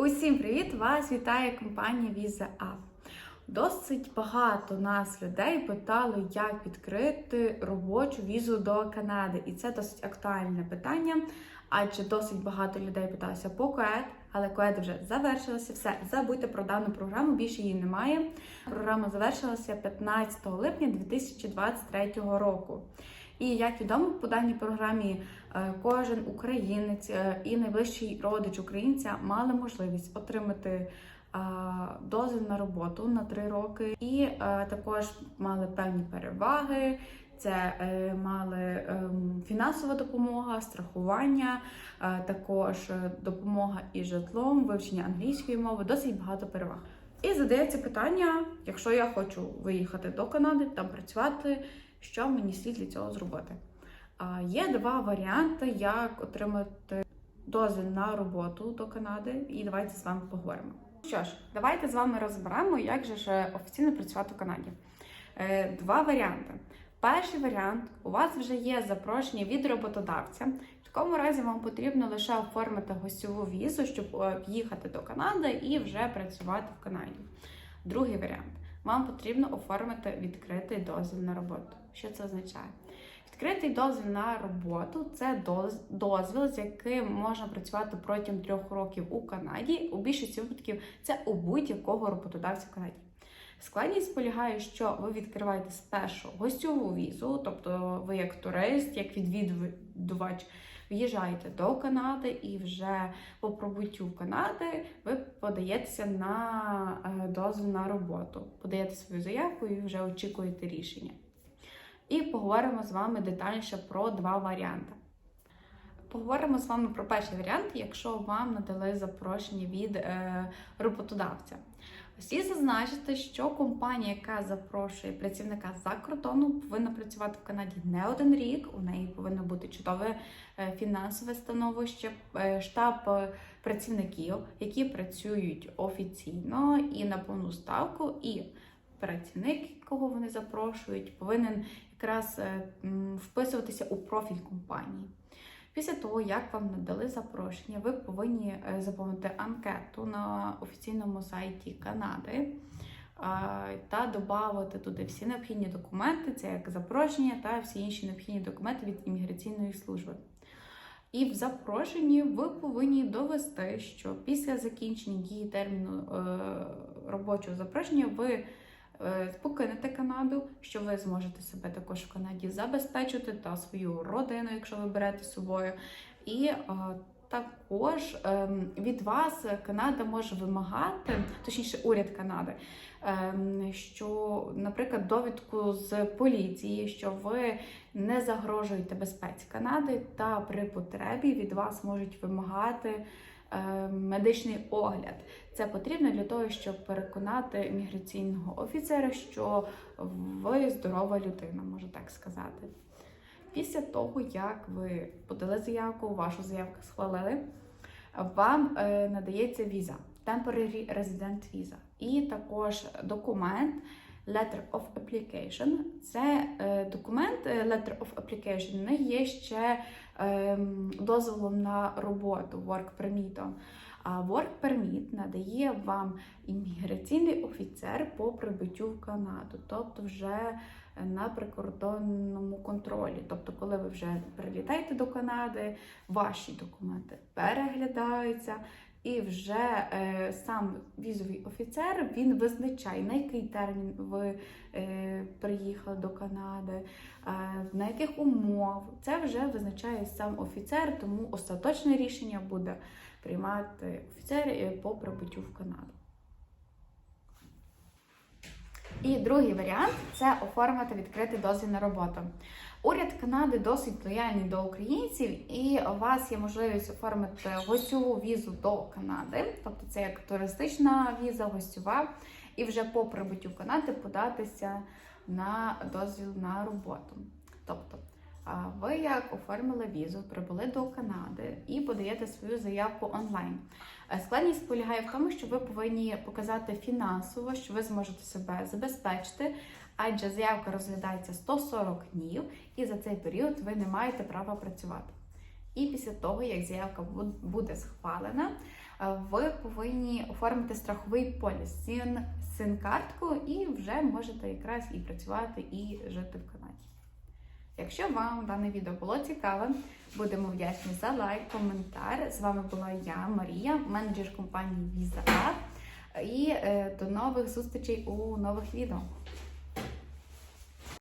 Усім привіт! Вас вітає компанія Visa App. Досить багато нас людей питали, як відкрити робочу візу до Канади, і це досить актуальне питання, адже досить багато людей питалося по КОЕД, але КОЕД вже завершилося. Все, забудьте про дану програму, більше її немає. Програма завершилася 15 липня 2023 року. І як відомо, по даній програмі е, кожен українець е, і найближчий родич українця мали можливість отримати е, дозвіл на роботу на три роки, і е, також мали певні переваги. Це е, мали ем, фінансова допомога, страхування, е, також е, допомога із житлом, вивчення англійської мови, досить багато переваг. І задається питання: якщо я хочу виїхати до Канади, там працювати, що мені слід для цього зробити? Є два варіанти, як отримати дозвіл на роботу до Канади, і давайте з вами поговоримо. Що ж, давайте з вами розберемо, як же офіційно працювати в Канаді. Е, Два варіанти. Перший варіант у вас вже є запрошення від роботодавця. В такому разі вам потрібно лише оформити гостьову візу, щоб е, в'їхати до Канади і вже працювати в Канаді. Другий варіант. Вам потрібно оформити відкритий дозвіл на роботу. Що це означає? Відкритий дозвіл на роботу це доз- дозвіл, з яким можна працювати протягом трьох років у Канаді. У більшості випадків це у будь-якого роботодавця в Канаді. Складність полягає, що ви відкриваєте спершу гостьову візу, тобто ви як турист, як відвідувач, в'їжджаєте до Канади і вже по пробуттю Канади ви подаєтеся на е, дозвіл на роботу, подаєте свою заявку і вже очікуєте рішення. І поговоримо з вами детальніше про два варіанти. Поговоримо з вами про перший варіант, якщо вам надали запрошення від е, роботодавця. Слід зазначити, що компанія, яка запрошує працівника за кордону, повинна працювати в Канаді не один рік. У неї повинно бути чудове е, фінансове становище, е, штаб працівників, які працюють офіційно і на повну ставку. І працівник, кого вони запрошують, повинен якраз вписуватися у профіль компанії. Після того, як вам надали запрошення, ви повинні е, заповнити анкету на офіційному сайті Канади та додати туди всі необхідні документи, це як запрошення та всі інші необхідні документи від імміграційної служби. І в запрошенні ви повинні довести, що після закінчення дії терміну е, робочого запрошення ви покинете Канаду, що ви зможете себе також в Канаді забезпечити та свою родину, якщо ви берете з собою. І е, також ем, від вас Канада може вимагати, точніше, уряд Канади, ем, що, наприклад, довідку з поліції, що ви не загрожуєте безпеці Канади, та при потребі від вас можуть вимагати е, медичний огляд. Це потрібно для того, щоб переконати міграційного офіцера, що ви здорова людина, можу так сказати. Після того, як ви подали заявку, вашу заявку схвалили, вам е, надається віза, Temporary Resident Visa. І також документ Letter of Application. Це е, документ е, Letter of Application не є ще е, дозволом на роботу, work permit. А work permit надає вам імміграційний офіцер по прибуттю в Канаду, тобто вже на прикордонному контролі. Тобто, коли ви вже прилітаєте до Канади, ваші документи переглядаються, і вже е, сам візовий офіцер він визначає, на який термін ви е, приїхали до Канади, е, на яких умов. Це вже визначає сам офіцер, тому остаточне рішення буде приймати офіцер е, по прибуттю в Канаду. І другий варіант це оформити відкритий дозвіл на роботу. Уряд Канади досить лояльний до українців, і у вас є можливість оформити гостьову візу до Канади, тобто це як туристична віза, гостьова, і вже по прибуттю Канади податися на дозвіл на роботу. Тобто, ви як оформили візу, прибули до Канади і подаєте свою заявку онлайн. Е, Складність полягає в тому, що ви повинні показати фінансово, що ви зможете себе забезпечити, адже заявка розглядається 140 днів, і за цей період ви не маєте права працювати. І після того, як заявка буде схвалена, е, ви повинні оформити страховий поліс, син, син-картку, і вже можете якраз і працювати, і жити в Канаді. Якщо вам дане відео було цікаве, будемо вдячні за лайк, коментар. З вами була я, Марія, менеджер компанії Visa App. І е, до нових зустрічей у нових відео.